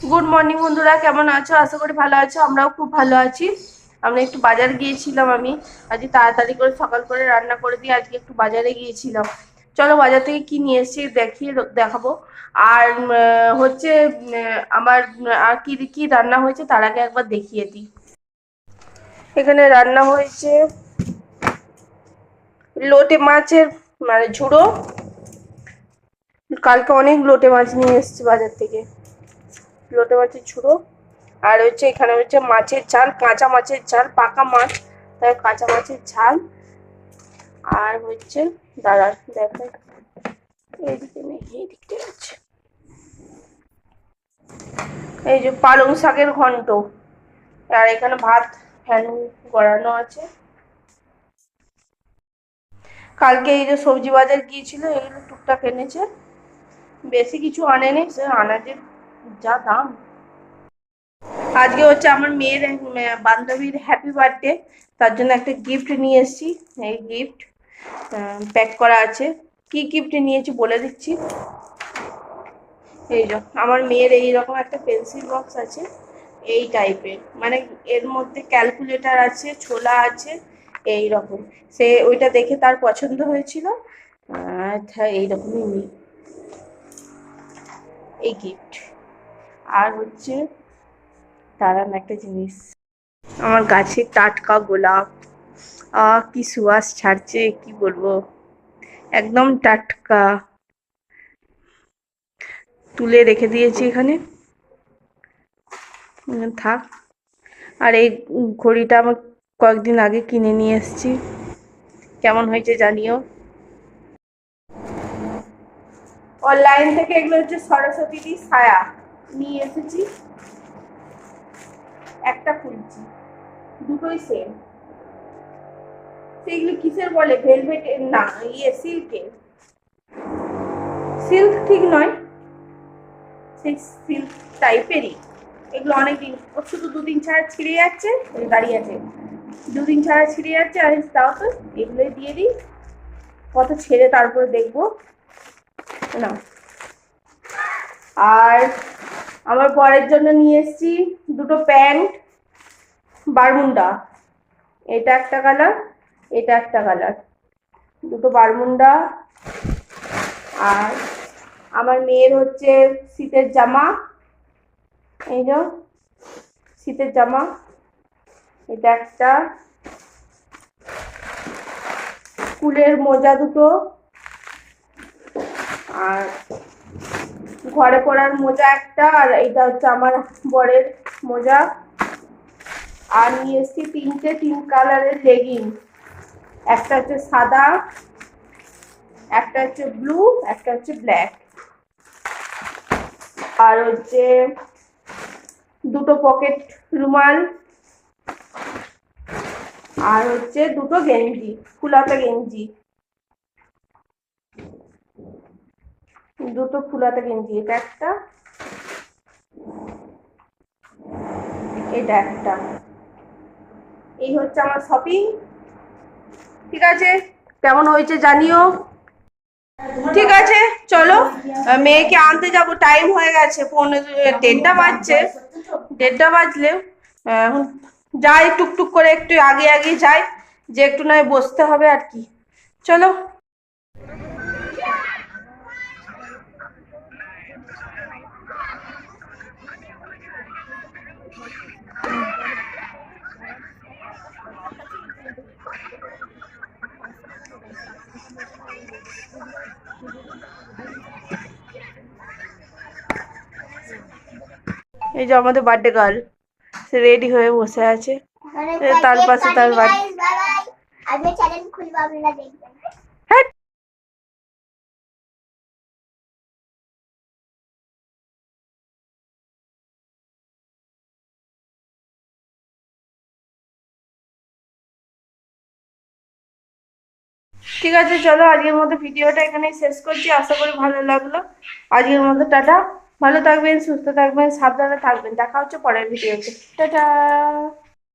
Good morning বন্ধুরা, কেমন আছো? আশা করি ভালো আছো, আমরাও খুব ভালো আছি। আমরা একটু বাজার গিয়েছিলাম আমি। আজকে তাড়াতাড়ি করে সকাল করে রান্না করে দিয়ে আজকে একটু বাজারে গিয়েছিলাম। চলো বাজার থেকে কি নিয়ে এসেছি দেখিয়ে দেখাবো। আর হচ্ছে আমার, আর কি কি রান্না হয়েছে তার আগে একবার দেখিয়ে দিই। এখানে রান্না হয়েছে লোটে মাছের মানে ঝুড়ো। কালকে অনেক লোটে মাছ নিয়ে এসেছি বাজার থেকে। লোটে মাছের ঝুড়ো। আর হচ্ছে এখানে হচ্ছে মাছের ঝাল, কাঁচা মাছের ঝাল, পাকা মাছ, তাই কাঁচা মাছের ঝাল। আর হচ্ছে, দাঁড়া, দেখো। এইদিকে আছে। এই যে পালং শাকের ঘন্ট। আর এখানে ভাত, ফ্যান গড়ানো আছে। কালকে এই যে সবজি বাজার গিয়েছিল, এগুলো টুকটাক এনেছে। বেশি কিছু আনেনি, সে আনাজের যা দাম। আজকে হচ্ছে আমার মেয়ের বান্ধবীর হ্যাপি বার্থডে তার জন্য একটা গিফট নিয়ে এসেছি। এই গিফট প্যাক করা আছে। কি গিফট নিয়েছি বলে দিচ্ছি। এই আমার মেয়ের এই রকম একটা পেন্সিল বক্স আছে। এই টাইপের মানে এর মধ্যে ক্যালকুলেটর আছে, ছোলা আছে এই রকম সে ওইটা দেখে তার পছন্দ হয়েছিল। তা এইরকমই নিই। এই গিফট আর হচ্ছে দাঁড়ান একটা জিনিস। আমার গাছে টাটকা গোলাপ। কি সুবাস ছাড়ছে, কি বলব? একদম টাটকা। তুলে রেখে দিয়েছি এখানে। থাক। আর এই ঘড়িটা আমার কয়েকদিন আগে কিনে নিয়ে এসেছি। কেমন হয়েছে জানিও? অনলাইন থেকে এগুলো হচ্ছে সরস্বতীদি ছায়া। নিয়ে এসেছি। একটা খুলছি দুটোই সেম সেগুলো কিসের বলে? ভেলভেট না ইয়ে সিল্কের সিল্ক ঠিক নয়। সেই সিল্ক টাইপেরই এগুলো অনেকদিন শুধু দুদিন ছাড়া ছিঁড়ে যাচ্ছে দাঁড়িয়ে আছে। দুদিন ছাড়া ছিঁড়ে যাচ্ছে, আর তাও তো এগুলোই দিয়ে দিই। কত ছেড়ে তারপরে দেখব। না। আর আমার পরের জন্য নিয়ে এসেছি দুটো প্যান্ট বারমুন্ডা। এটা একটা কালার, এটা একটা কালার। দুটো বারমুন্ডা আর আমার মেয়ের হচ্ছে শীতের জামা। এই যে, শীতের জামা। এটা একটা। স্কুলের মোজা দুটো। আর ঘরে পরার মোজা একটা, আর এইটা হচ্ছে আমার বরের মোজা। আর নিয়ে এসছি তিনটে, তিন কালারের লেগিং একটা হচ্ছে সাদা, একটা হচ্ছে ব্লু একটা হচ্ছে ব্ল্যাক আর হচ্ছে দুটো পকেট রুমাল। আর হচ্ছে দুটো গেঞ্জি, ফুলাতা গেঞ্জি। দুটো ফুলাতা গেঞ্জি, এটা একটা এটা একটা। এই হচ্ছে আমার শপিং ঠিক আছে? কেমন হয়েছে জানিও? ঠিক আছে, চলো। মেয়েকে আনতে যাব টাইম হয়ে গেছে পনেরো দেড়টা বাজছে। দেড়টা বাজলে এখন যাই, টুকটুক করে একটু আগে আগে যাই, যে একটু নয় বসতে হবে আর কি। চলো। এই যে আমাদের বার্থডে গার্ল সে রেডি হয়ে বসে আছে। তার পাশে তার বাড়ি। আমি চ্যানেল খুলবো আপনারা দেখবেন। হ্যাঁ। ঠিক আছে চলো আজকের মতো ভিডিওটা এখানেই শেষ করছি। আশা করি ভালো লাগল। আজকের মতো টাটা। ভালো থাকবেন সুস্থ থাকবেন সাবধানে থাকবেন। দেখা হচ্ছে পরের ভিডিওতে টাটা!